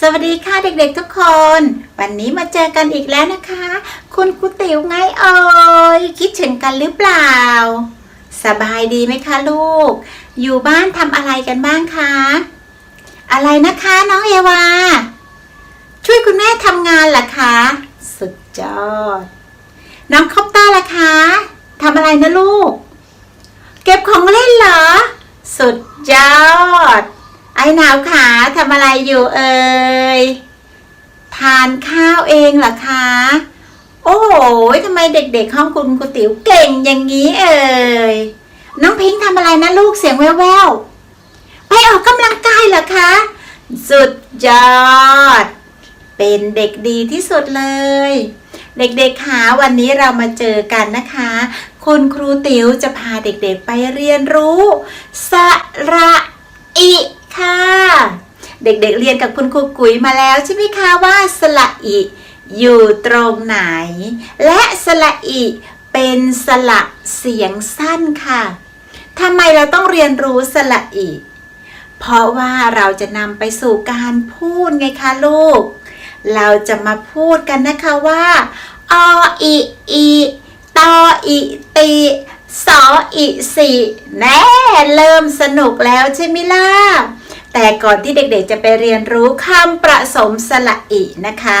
สวัสดีค่ะเด็กๆทุกคน วันนี้มาเจอกันอีกแล้วนะคะ คุณครูติ๋วไงเอ่ยคิดถึงกันหรือเปล่า สบายดีไหมคะลูก อยู่บ้านทำอะไรกันบ้างคะอะไรนะคะน้องเอวา ช่วยคุณแม่ทำงานเหรอคะ สุดยอด น้องคอปเตอร์ล่ะคะทำอะไรนะลูก เก็บของเล่นเหรอ สุดยอด ไอ้หนาวขาทำอะไรอยู่เอ่ยทานข้าวเองเหรอคะ โอ้โหทำไมเด็กๆห้องคุณครูติ๋วเก่งอย่างนี้เอ่ยน้องพิงค์ทำอะไรนะลูกเสียงแว่วๆไปออกกำลังกายเหรอคะ สุดยอด เป็นเด็กดีที่สุดเลย เด็กๆคะวันนี้เรามาเจอกันนะคะ คุณครูติ๋วจะพาเด็กๆไปเรียนรู้ สระอิ ค่ะ เด็กๆเรียนกับคุณครูกุ๋ยมาแล้วใช่ไหมคะว่าสระอิอยู่ตรงไหน และสระอิเป็นสระเสียงสั้นค่ะทำไมเราต้องเรียนรู้สระอิเพราะว่าเราจะนำไปสู่การพูดไงคะลูก เราจะมาพูดกันนะคะว่าออิอีตออิติสออิสิแน่เริ่มสนุกแล้วใช่ไหมล่ะ แต่ก่อนที่เด็กๆจะไปเรียนรู้คำประสมสระอินะคะ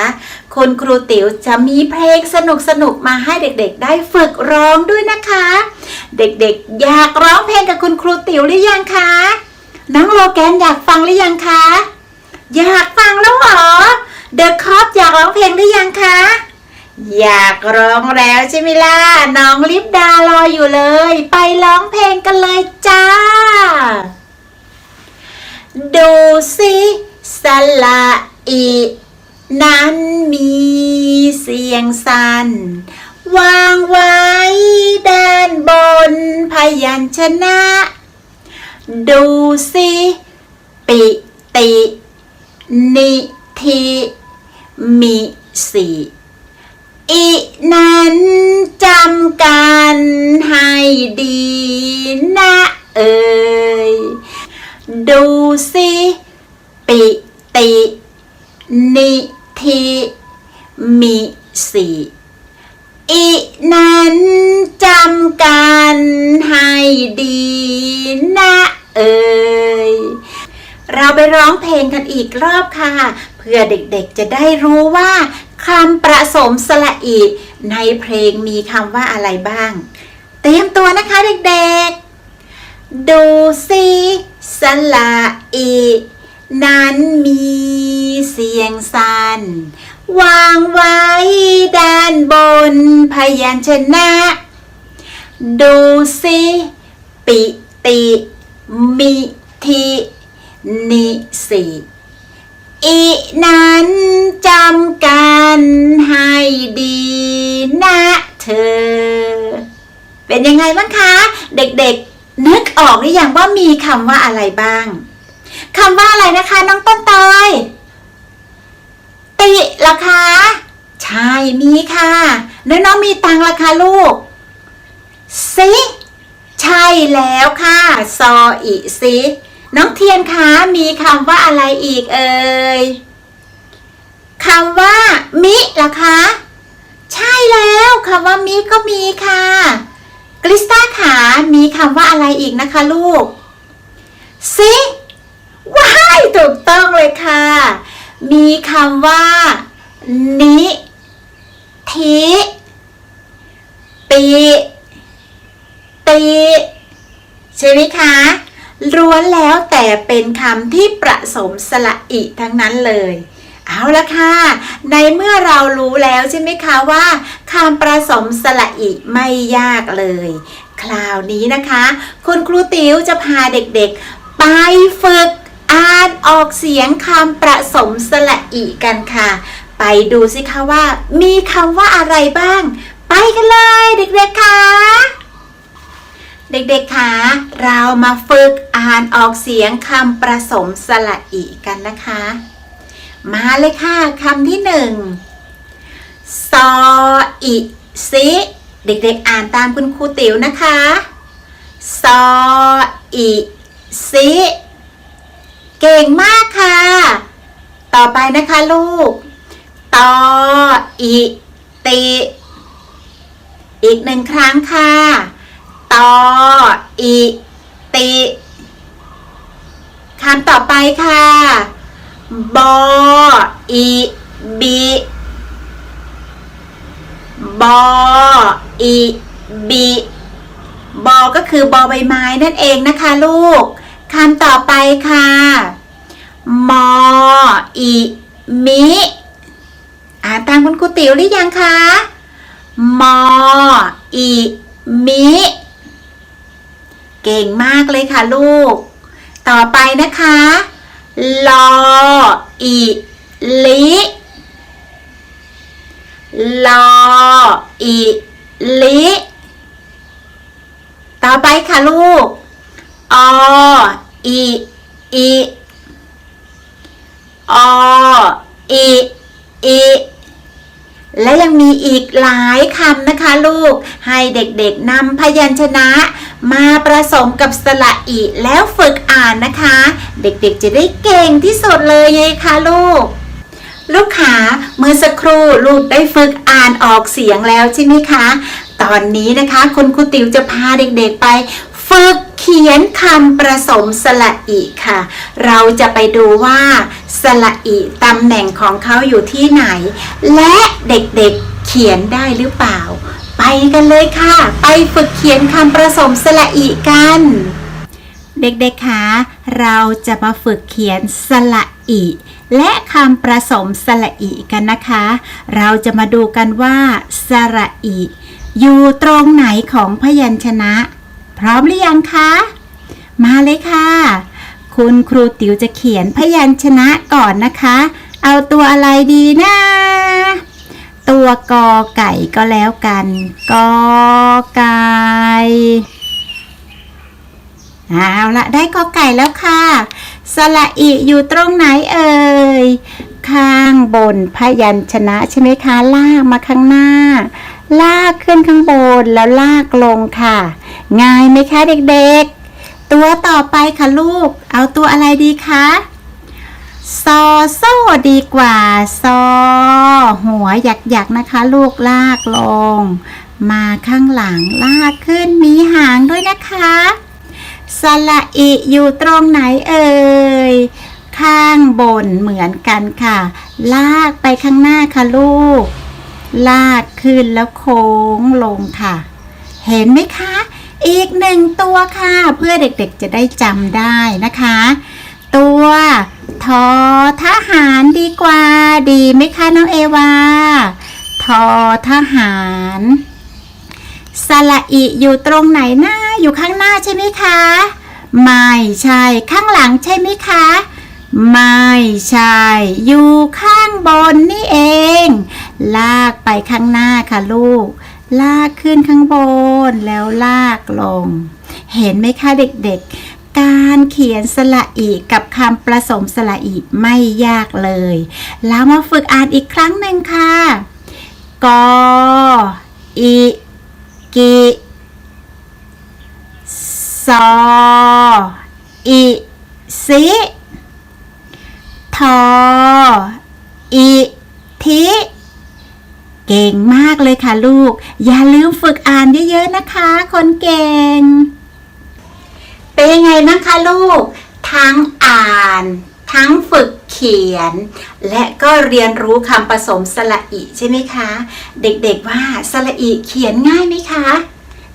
คุณครูติ๋วจะมีเพลงสนุกๆมาให้เด็กๆ ได้ฝึกร้องด้วยนะคะ เด็กๆ อยากร้องเพลงกับคุณครูติ๋วหรือยังคะน้องโลแกนอยากฟังหรือยังคะ อยากฟังแล้วเหรอเดอะคอปอยากร้องเพลงหรือยังคะอยากร้องแล้วใช่ไหมล่ะน้องลิปดารออยู่เลย ไปร้องเพลงกันเลยจ้า ดูสิสละอีนั้นมีเสียงสันวางไว้ด้านบนพยัญชนะ ดูสิปิติ นิธิมิสีอีนั้นจำกันให้ดีนะเอ่ย ดูสิปิตินิธิมิสีอีนั้นจำกันให้ดีนะเอ่ยเราไปร้องเพลงกันอีกรอบค่ะ เพื่อเด็กๆจะได้รู้ว่าคำประสมสระอีในเพลงมีคำว่าอะไรบ้าง เตรียมตัวนะคะเด็กๆ ดูสิ สระอีนั้นมีเสียงสันวางไว้ด้านบนพยัญชนะ ดูสิปิติมิทินิสิอีนั้นจำกันให้ดีนะเธอ เป็นยังไงบ้างคะ เด็กๆ นึกออกหรือยังว่ามีคำว่าอะไรบ้างคำว่าอะไรนะคะ น้องต้นเตยติล่ะคะใช่มีค่ะแล้วน้องมีตังล่ะคะลูกซิใช่แล้วค่ะซออีซิน้องเทียนคะมีคำว่าอะไรอีกเอ่ยคำว่ามิล่ะคะ ใช่แล้วคำว่ามิก็มีค่ะ กริสตาขามีคำว่าอะไรอีกนะคะลูกซิว้ายถูกต้องเลยค่ะ มีคำว่า นิทิปิติใช่ไหมคะล้วนแล้วแต่เป็นคำที่ประสมสระอิทั้งนั้นเลย เอาละค่ะ ในเมื่อเรารู้แล้วใช่ไหมคะว่าคำประสมสระอิไม่ยากเลย คราวนี้นะคะ คุณครูติ๋วจะพาเด็กๆ ไปฝึกอ่านออกเสียงคำประสมสระอิกันค่ะ ไปดูสิคะว่า มีคำว่าอะไรบ้าง ไปกันเลยเด็กๆค่ะเด็กๆ คะ เรามาฝึกอ่านออกเสียงคำประสมสระอิกันนะคะ มาเลยค่ะคำที่หนึ่งซออิซิเด็กๆอ่านตามคุณครูติ๋วนะคะซออิซิเก่งมากค่ะ ต่อไปนะคะลูกตออิติอีกหนึ่งครั้งค่ะตออิติคำต่อไปค่ะ บออิบิบออิบิบอก็คือบอใบไม้นั่นเองนะคะลูกคำต่อไปค่ะมออิมิอ่านตามคุณครูติ๋วหรือยังคะมออิมิเก่งมากเลยค่ะลูก ต่อไปนะคะ ลออิลิลออิลิต่อไปค่ะลูกออิอิออิอิ และยังมีอีกหลายคำนะคะลูก ให้เด็กๆนำพยัญชนะ มาผสมกับสระอีแล้วฝึกอ่านนะคะ เด็กๆจะได้เก่งที่สุดเลยไงคะลูก ลูกขาเมื่อสักครู่ลูกได้ฝึกอ่านออกเสียงแล้วใช่ไหมคะ ตอนนี้นะคะคุณครูติ๋วจะพาเด็กๆไป ฝึกเขียนคำผสมสระอีค่ะ เราจะไปดูว่า สระอีตำแหน่งของเขาอยู่ที่ไหน และเด็กๆเขียนได้หรือเปล่า ไปกันเลยค่ะ ไปฝึกเขียนคำผสมสระอีกัน เด็กๆคะเราจะมาฝึกเขียนสระอีและคำผสมสระอีกันนะคะ เราจะมาดูกันว่าสระอีอยู่ตรงไหนของพยัญชนะ พร้อมหรือยังคะ มาเลยค่ะ คุณครูติ๋วจะเขียนพยัญชนะก่อนนะคะ เอาตัวอะไรดีนะ ตัวกอไก่ก็แล้วกัน กอไก่เอาละได้กอไก่แล้วค่ะ สระอีอยู่ตรงไหนเอ่ย ข้างบนพยัญชนะใช่ไหมคะลากมาข้างหน้า ลากขึ้นข้างบนแล้วลากลงค่ะ ง่ายไหมคะเด็กๆ ตัวต่อไปค่ะลูก เอาตัวอะไรดีคะซอโซ่ดีกว่า ซอ หัวหยักๆนะคะ ลูกลากลง มาข้างหลังลากขึ้นมีหางด้วยนะคะสระอิอยู่ตรงไหนเอ่ย ข้างบนเหมือนกันค่ะ ลากไปข้างหน้าค่ะลูก ลากขึ้นแล้วโค้งลงค่ะ เห็นไหมคะ อีกหนึ่งตัวค่ะ เพื่อเด็กๆจะได้จำได้นะคะ ตัวทอทหารดีกว่า ดีไหมคะน้องเอวาทอทหารสระอิอยู่ตรงไหนนะอยู่ข้างหน้าใช่ไหมคะ ไม่ใช่ ข้างหลังใช่ไหมคะ ไม่ใช่ อยู่ข้างบนนี่เอง ลากไปข้างหน้าค่ะลูก ลากขึ้นข้างบน แล้วลากลง เห็นไหมคะเด็กๆ การเขียนสระอีกับคำผสมสระอีไม่ยากเลย แล้วมาฝึกอ่านอีกครั้งหนึ่งค่ะ กอ อิกิซออิสิทออิทิ เก่งมากเลยค่ะลูก อย่าลืมฝึกอ่านเยอะๆนะคะ คนเก่ง เป็นยังไงบ้างคะลูก ทั้งอ่าน ทั้งฝึกเขียน และก็เรียนรู้คำผสมสระอิใช่ไหมคะ เด็กๆว่าสระอิเขียนง่ายไหมคะ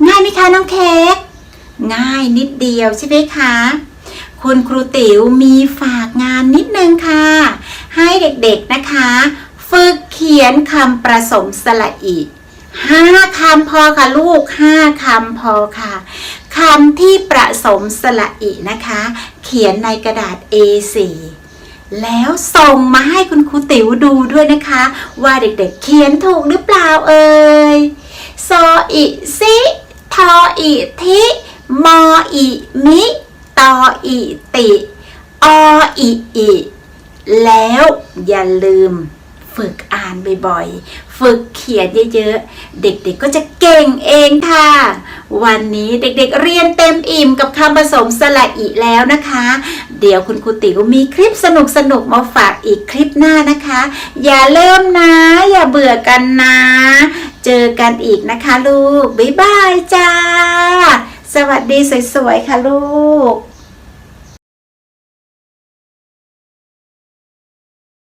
ง่ายไหมคะน้องเค้กง่ายนิดเดียวใช่ไหมคะคุณครูติ๋วมีฝากงานนิดนึงค่ะ ให้เด็กๆนะคะ ขียนคำผสมสระอิห้าคำพอค่ะลูกห้าคำพอค่ะคำที่ประสมสระอินะคะ เขียนในกระดาษ A4 แล้วส่งมาให้คุณครูติ๋วดูด้วยนะคะ ว่าเด็กๆเขียนถูกหรือเปล่าเอ่ยซออิซิทออิทิมออิมิตออิติออิอิแล้วอย่าลืม ฝึกอ่านบ่อยๆ ฝึกเขียนเยอะๆ เด็กๆก็จะเก่งเองค่ะ วันนี้เด็กๆเรียนเต็มอิ่มกับคำผสมสระอีแล้วนะคะ เดี๋ยวคุณครูติ๋วมีคลิปสนุกๆมาฝากอีกคลิปหน้านะคะ อย่าเริ่มนะ อย่าเบื่อกันนะ เจอกันอีกนะคะลูก บ๊ายบายจ้า สวัสดีสวยๆค่ะลูก